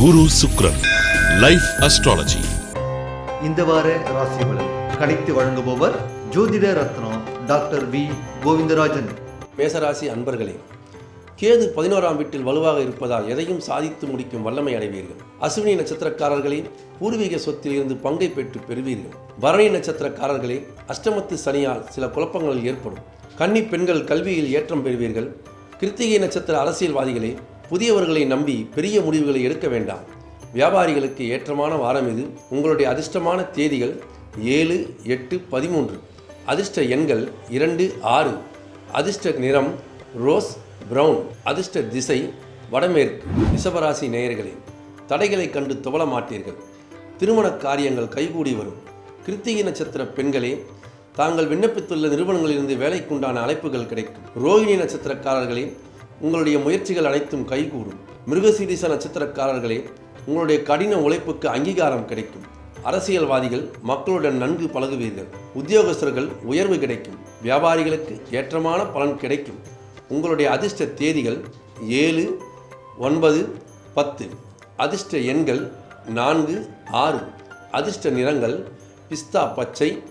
குரு சுக்ரன் life astrology இந்த வார ராசி பலன். கணித்து வழங்குபவர் ஜோதிட ரத்னம் டாக்டர் வி. கோவிந்தராஜன். மேசராசி அன்பர்களே கேது பதினோராம் வீட்டில் வலுவாக இருப்பதால் எதையும் சாதித்து முடிக்கும் வல்லமை அடைவீர்கள். அசுவினி நட்சத்திரக்காரர்களே பூர்வீக சொத்தில் இருந்து பங்கை பெற்று பெறுவீர்கள். பரணி நட்சத்திரக்காரர்களே அஷ்டமத்து சனியால் சில குழப்பங்கள் ஏற்படும். கன்னி பெண்கள் கல்வியில் ஏற்றம் பெறுவீர்கள். கிருத்திகை நட்சத்திர அரசியல்வாதிகளே புதியவர்களை நம்பி பெரிய முடிவுகளை எடுக்க வேண்டாம். வியாபாரிகளுக்கு ஏற்றமான வாரம் இது. உங்களுடைய அதிர்ஷ்டமான தேதிகள் ஏழு எட்டு பதிமூன்று. அதிர்ஷ்ட எண்கள் இரண்டு ஆறு. அதிர்ஷ்ட நிறம் ரோஸ் பிரவுன். அதிர்ஷ்ட திசை வடமேற்கு. ரிஷபராசி நேயர்களே தடைகளை கண்டு துவள மாட்டீர்கள். திருமண காரியங்கள் கைகூடி வரும். கிருத்திகை நட்சத்திர பெண்களே தாங்கள் விண்ணப்பித்துள்ள நிறுவனங்களிலிருந்து வேலைக்குண்டான அழைப்புகள் கிடைக்கும். ரோகிணி நட்சத்திரக்காரர்களே உங்களுடைய முயற்சிகள் அனைத்தும் கைகூடும். மிருகசீரிச நட்சத்திரக்காரர்களே உங்களுடைய கடின உழைப்புக்கு அங்கீகாரம் கிடைக்கும். அரசியல்வாதிகள் மக்களுடன் நன்கு பழகுவீர்கள். உத்தியோகஸ்தர்கள் உயர்வு கிடைக்கும். வியாபாரிகளுக்கு ஏற்றமான பலன் கிடைக்கும். உங்களுடைய அதிர்ஷ்ட தேதிகள் ஏழு ஒன்பது பத்து. அதிர்ஷ்ட எண்கள் நான்கு ஆறு. அதிர்ஷ்ட நிறங்கள் பிஸ்தா பச்சை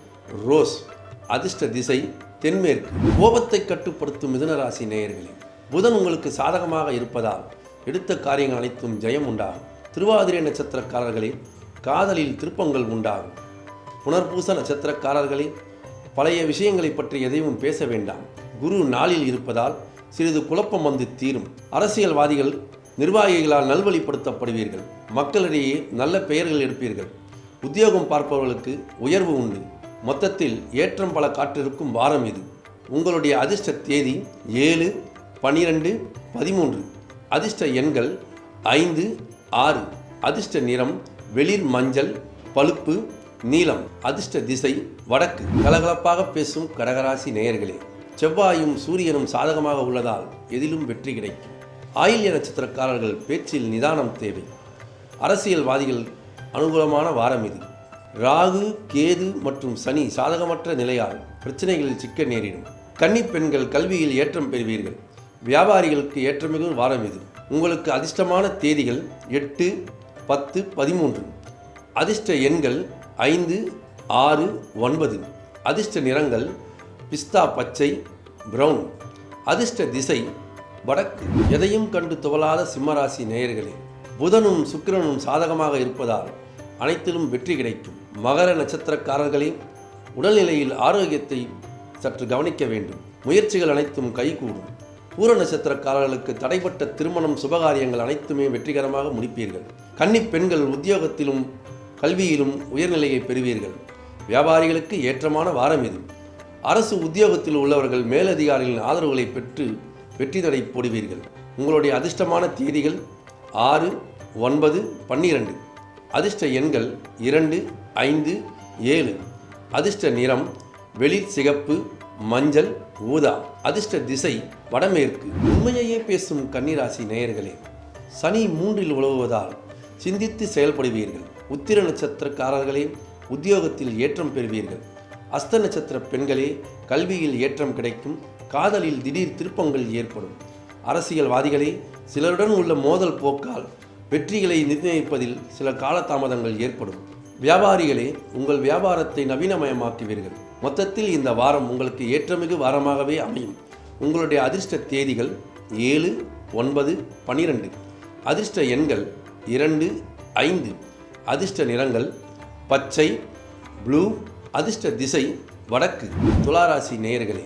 ரோஸ். அதிர்ஷ்ட திசை தென்மேற்கு. கோபத்தை கட்டுப்படுத்தும் மிதனராசி நேயர்களே புதன் உங்களுக்கு சாதகமாக இருப்பதால் எடுத்த காரியங்கள் அனைத்தும் ஜெயம் உண்டாகும். திருவாதிரை நட்சத்திரக்காரர்களே காதலில் திருப்பங்கள் உண்டாகும். புனர்பூச நட்சத்திரக்காரர்களே பழைய விஷயங்களை பற்றி எதையும் பேச வேண்டாம். குரு நாளில் இருப்பதால் சிறிது குழப்பம் வந்து தீரும். அரசியல்வாதிகள் நிர்வாகிகளால் நல்வழிப்படுத்தப்படுவீர்கள். மக்களிடையே நல்ல பெயர்கள் எடுப்பீர்கள். உத்தியோகம் பார்ப்பவர்களுக்கு உயர்வு உண்டு. மொத்தத்தில் ஏற்றம் பல காற்றிருக்கும் வாரம் இது. உங்களுடைய அதிர்ஷ்ட தேதி ஏழு பனிரெண்டு பதிமூன்று. அதிர்ஷ்ட எண்கள் ஐந்து ஆறு. அதிர்ஷ்ட நிறம் வெளிர் மஞ்சள் பழுப்பு நீலம். அதிர்ஷ்ட திசை வடக்கு. கலகலப்பாக பேசும் கடகராசி நேயர்களே செவ்வாயும் சூரியனும் சாதகமாக உள்ளதால் எதிலும் வெற்றி கிடைக்கும். ஆயில்ய நட்சத்திரக்காரர்கள் பேச்சில் நிதானம் தேவை. அரசியல்வாதிகள் அனுகூலமான வாரம் இது. ராகு கேது மற்றும் சனி சாதகமற்ற நிலையால் பிரச்சனைகளில் சிக்க நேரிடும். கன்னி பெண்கள் கல்வியில் ஏற்றம் பெறுவீர்கள். வியாபாரிகளுக்கு ஏற்றமிகு வாரம் இது. உங்களுக்கு அதிர்ஷ்டமான தேதிகள் எட்டு பத்து பதிமூன்று. அதிர்ஷ்ட எண்கள் ஐந்து ஆறு ஒன்பது. அதிர்ஷ்ட நிறங்கள் பிஸ்தா பச்சை ப்ரௌன் அதிர்ஷ்ட திசை வடக்கு. எதையும் கண்டு துவலாத சிம்மராசி நேயர்களே புதனும் சுக்கிரனும் சாதகமாக இருப்பதால் அனைத்திலும் வெற்றி கிடைக்கும். மகர நட்சத்திரக்காரர்களே உடல்நிலையில் ஆரோக்கியத்தை சற்று கவனிக்க வேண்டும். முயற்சிகள் அனைத்தும் கைகூடும். பூர நட்சத்திரக்காரர்களுக்கு தடைப்பட்ட திருமணம் சுபகாரியங்கள் அனைத்துமே வெற்றிகரமாக முடிப்பீர்கள். கன்னி பெண்கள் உத்தியோகத்திலும் கல்வியிலும் உயர்நிலையை பெறுவீர்கள். வியாபாரிகளுக்கு ஏற்றமான வாரம் இது. அரசு உத்தியோகத்தில் உள்ளவர்கள் மேலதிகாரிகளின் ஆதரவுகளை பெற்று வெற்றி தடை போடுவீர்கள். உங்களுடைய அதிர்ஷ்டமான தேதிகள் ஆறு ஒன்பது பன்னிரண்டு. அதிர்ஷ்ட எண்கள் இரண்டு ஐந்து ஏழு. அதிர்ஷ்ட நிறம் வெளிர் சிகப்பு மஞ்சள் ஊதா அதிர்ஷ்ட திசை வடமேற்கு உண்மையையே பேசும் கன்னிராசி நேயர்களே சனி மூன்றில் உழவுவதால் சிந்தித்து செயல்படுவீர்கள். உத்திர நட்சத்திரக்காரர்களே உத்தியோகத்தில் ஏற்றம் பெறுவீர்கள். அஸ்த நட்சத்திர பெண்களே கல்வியில் ஏற்றம் கிடைக்கும். காதலில் திடீர் திருப்பங்கள் ஏற்படும். அரசியல்வாதிகளே சிலருடன் உள்ள மோதல் போக்கால் வெற்றிகளை நிர்ணயிப்பதில் சில காலதாமதங்கள் ஏற்படும். வியாபாரிகளே உங்கள் வியாபாரத்தை நவீனமயமாக்குவீர்கள். மொத்தத்தில் இந்த வாரம் உங்களுக்கு ஏற்றமிகு வாரமாகவே அமையும். உங்களுடைய அதிர்ஷ்ட தேதிகள் ஏழு ஒன்பது பனிரெண்டு. அதிர்ஷ்ட எண்கள் இரண்டு ஐந்து. அதிர்ஷ்ட நிறங்கள் பச்சை ப்ளூ. அதிர்ஷ்ட திசை வடக்கு. துளாராசி நேயர்களே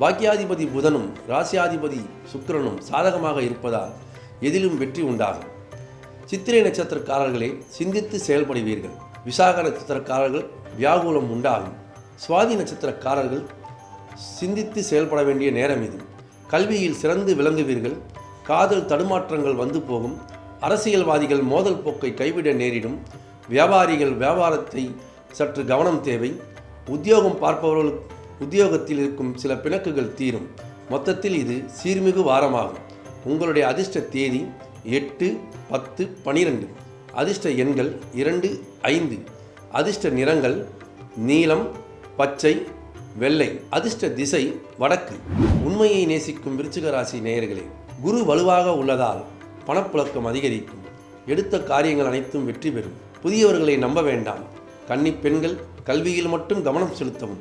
பாக்கியாதிபதி புதனும் ராசியாதிபதி சுக்கிரனும் சாதகமாக இருப்பதால் எதிலும் வெற்றி உண்டாகும். சித்திரை நட்சத்திரக்காரர்களே சிந்தித்து செயல்படுவீர்கள். விசாக நட்சத்திரக்காரர்கள் வியாகுலம் உண்டாகும். சுவாதி நட்சத்திரக்காரர்கள் சிந்தித்து செயல்பட வேண்டிய நேரம் இது. கல்வியில் சிறந்து விளங்குவீர்கள். காதல் தடுமாற்றங்கள் வந்து போகும். அரசியல்வாதிகள் மோதல் போக்கை கைவிட நேரிடும். வியாபாரிகள் வியாபாரத்தை சற்று கவனம் தேவை. உத்தியோகம் பார்ப்பவர்கள் உத்தியோகத்தில் இருக்கும் சில பிணக்குகள் தீரும். மொத்தத்தில் இது சீர்மிகு வாரமாகும். உங்களுடைய அதிர்ஷ்ட தேதி எட்டு பத்து பனிரெண்டு. அதிர்ஷ்ட எண்கள் இரண்டு ஐந்து. அதிர்ஷ்ட நிறங்கள் நீலம் பச்சை வெள்ளை அதிர்ஷ்ட திசை வடக்கு. உண்மையை நேசிக்கும் விருச்சிக ராசி நேயர்களே குரு வலுவாக உள்ளதால் பணப்புழக்கம் அதிகரிக்கும். எடுத்த காரியங்கள் அனைத்தும் வெற்றி பெறும். புதியவர்களை நம்ப வேண்டாம். கன்னிப் பெண்கள் கல்வியில் மட்டும் கவனம் செலுத்தவும்.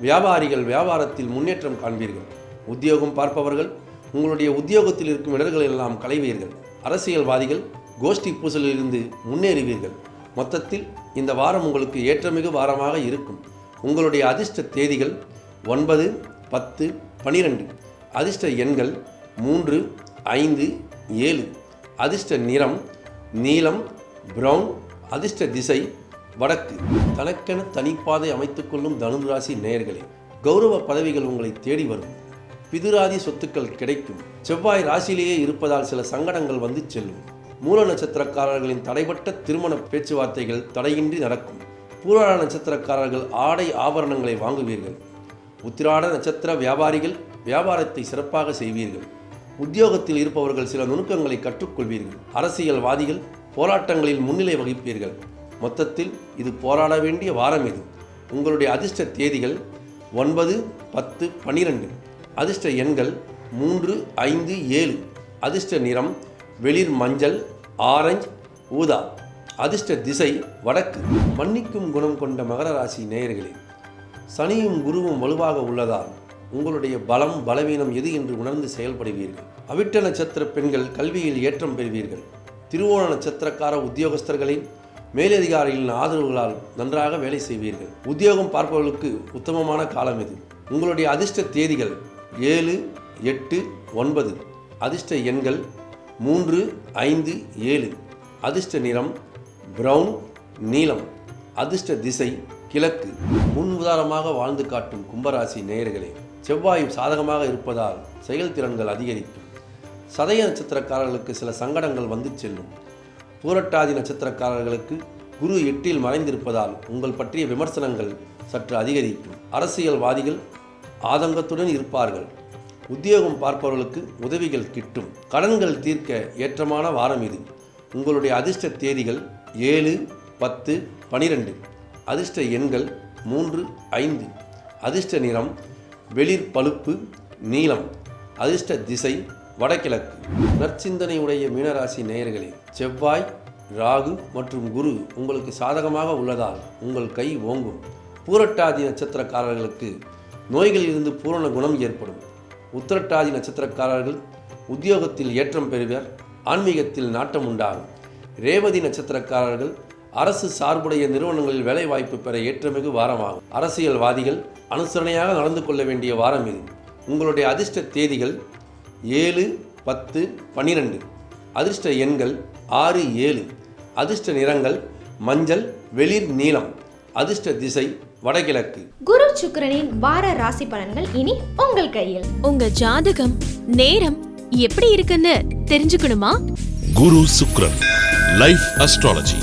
வியாபாரிகள் வியாபாரத்தில் முன்னேற்றம் காண்பீர்கள். உத்தியோகம் பார்ப்பவர்கள் உங்களுடைய உத்தியோகத்தில் இருக்கும் இடர்கள் எல்லாம் களைவீர்கள். அரசியல்வாதிகள் கோஷ்டி பூசலிலிருந்து முன்னேறுவீர்கள். மொத்தத்தில் இந்த வாரம் உங்களுக்கு ஏற்றமிகு வாரமாக இருக்கும். உங்களுடைய அதிர்ஷ்ட தேதிகள் ஒன்பது பத்து பனிரெண்டு. அதிர்ஷ்ட எண்கள் மூன்று ஐந்து ஏழு. அதிர்ஷ்ட நிறம் நீலம் பிரவுன். அதிர்ஷ்ட திசை வடக்கு. தனக்கென தனிப்பாதை அமைத்துக் கொள்ளும் தனுசு ராசி நேயர்களே கௌரவ பதவிகள் உங்களை தேடி வரும். பிதுராதி சொத்துக்கள் கிடைக்கும். செவ்வாய் ராசியிலேயே இருப்பதால் சில சங்கடங்கள் வந்து செல்லும். மூல நட்சத்திரக்காரர்களின் தடைப்பட்ட திருமண பேச்சுவார்த்தைகள் தடையின்றி நடக்கும். பூராட நட்சத்திரக்காரர்கள் ஆடை ஆபரணங்களை வாங்குவீர்கள். உத்திராட நட்சத்திர வியாபாரிகள் வியாபாரத்தை சிறப்பாக செய்வீர்கள். உத்தியோகத்தில் இருப்பவர்கள் சில நுணுக்கங்களை கற்றுக்கொள்வீர்கள். அரசியல்வாதிகள் போராட்டங்களில் முன்னிலை வகிப்பீர்கள். மொத்தத்தில் இது போராட வேண்டிய வாரம் இது. உங்களுடைய அதிர்ஷ்ட தேதிகள் ஒன்பது பத்து பன்னிரெண்டு அதிர்ஷ்ட எண்கள் மூன்று ஐந்து ஏழு. அதிர்ஷ்ட நிறம் வெளிர் மஞ்சள் ஆரஞ்சு ஊதா. அதிர்ஷ்ட திசை வடக்கு. மன்னிக்கும் குணம் கொண்ட மகர ராசி நேயர்களே சனியும் குருவும் வலுவாக உள்ளதால் உங்களுடைய பலம் பலவீனம் எது என்று உணர்ந்து செயல்படுவீர்கள். அவிட்ட நட்சத்திர பெண்கள் கல்வியில் ஏற்றம் பெறுவீர்கள். திருவோண நட்சத்திரக்கார உத்தியோகஸ்தர்களின் மேலதிகாரிகளின் ஆதரவுகளால் நன்றாக வேலை செய்வீர்கள். உத்தியோகம் பார்ப்பவர்களுக்கு உத்தமமான காலம் இது. உங்களுடைய அதிர்ஷ்ட தேதிகள் ஏழு எட்டு ஒன்பது. அதிர்ஷ்ட எண்கள் மூன்று ஐந்து ஏழு. அதிர்ஷ்ட நிறம் பிரவுன் நீலம் அதிர்ஷ்ட திசை கிழக்கு முன் உதாரணமாக வாழ்ந்து காட்டும் கும்பராசி நேயர்களே செவ்வாய் சாதகமாக இருப்பதால் செயல்திறன்கள் அதிகரிக்கும். சதய நட்சத்திரக்காரர்களுக்கு சில சங்கடங்கள் வந்து செல்லும். பூரட்டாதி நட்சத்திரக்காரர்களுக்கு குரு எட்டில் மறைந்திருப்பதால் உங்கள் பற்றிய விமர்சனங்கள் சற்று அதிகரிக்கும். அரசியல்வாதிகள் ஆதங்கத்துடன் இருப்பார்கள். உத்தியோகம் பார்ப்பவர்களுக்கு உதவிகள் கிட்டும். கடன்கள் தீர்க்க ஏற்றமான வாரம் இது. உங்களுடைய அதிர்ஷ்ட தேதிகள் ஏழு பத்து பனிரெண்டு. அதிர்ஷ்ட எண்கள் மூன்று ஐந்து. அதிர்ஷ்ட நிறம் வெளிர் பழுப்பு நீலம். அதிர்ஷ்ட திசை வடகிழக்கு. நற்சிந்தனையுடைய மீனராசி நேயர்களே செவ்வாய் ராகு மற்றும் குரு உங்களுக்கு சாதகமாக உள்ளதால் உங்கள் கை ஓங்கும். பூரட்டாதி நட்சத்திரக்காரர்களுக்கு நோய்களில் இருந்து பூரண குணம் ஏற்படும். உத்திரட்டாதி நட்சத்திரக்காரர்கள் உத்தியோகத்தில் ஏற்றம் பெறுவர் ஆன்மீகத்தில் நாட்டம் உண்டாகும். ரேவதி நட்சத்திரக்காரர்கள் அரசு சார்புடைய நிறுவனங்களில் வேலைவாய்ப்பு பெற ஏற்றமிகு வாரமாகும். அரசியல்வாதிகள் அனுசரணையாக நடந்து கொள்ள வேண்டிய வாரம் இது. உங்களுடைய அதிர்ஷ்ட தேதிகள் ஏழு பத்து பன்னிரெண்டு அதிர்ஷ்ட எண்கள் ஆறு ஏழு. அதிர்ஷ்ட நிறங்கள் மஞ்சள் வெளிர் நீலம். அதிர்ஷ்ட திசை வடகிழக்கு. குரு சுக்கிரனின் வார ராசி பலன்கள் இனி உங்கள் கையில். உங்க ஜாதகம் நேரம் எப்படி இருக்குன்னு தெரிஞ்சுக்கணுமா? குரு சுக்ரன் லைஃப் அஸ்ட்ராலஜி